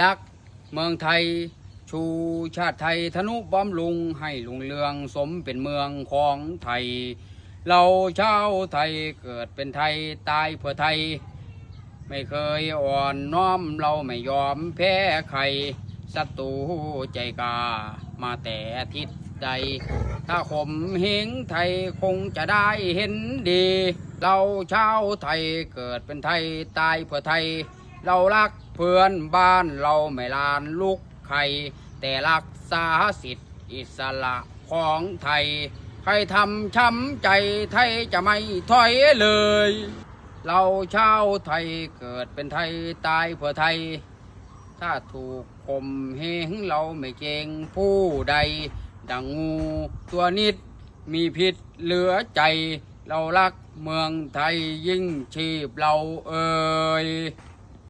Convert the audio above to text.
รักเมืองไทย ชูชาติไทยธนุบำรุงให้ลุงเรืองสมเป็นเมืองของไทย เราชาวไทยเกิดเป็นไทยตายเพื่อไทย ไม่เคยอ่อนน้อมเราไม่ยอมแพ้ใครศัตรูใจกามาแต่ทิศใด ถ้าข่มเหงไทยคงจะได้เห็นดี เราชาวไทยเกิดเป็นไทยตายเพื่อไทย เรารักเพื่อนบ้านเราไม่ลานลูกใคร แต่รักษาสิทธิอิสระของไทย ใครทำช้ำใจไทยจะไม่ถอยเลย เราชาวไทยเกิดเป็นไทยตายเพื่อไทย ถ้าถูกข่มเหงเราไม่เกรงผู้ใด ดังงูตัวนิดมีพิษเหลือใจ เรารักเมืองไทยยิ่งชีพเราเอ่ย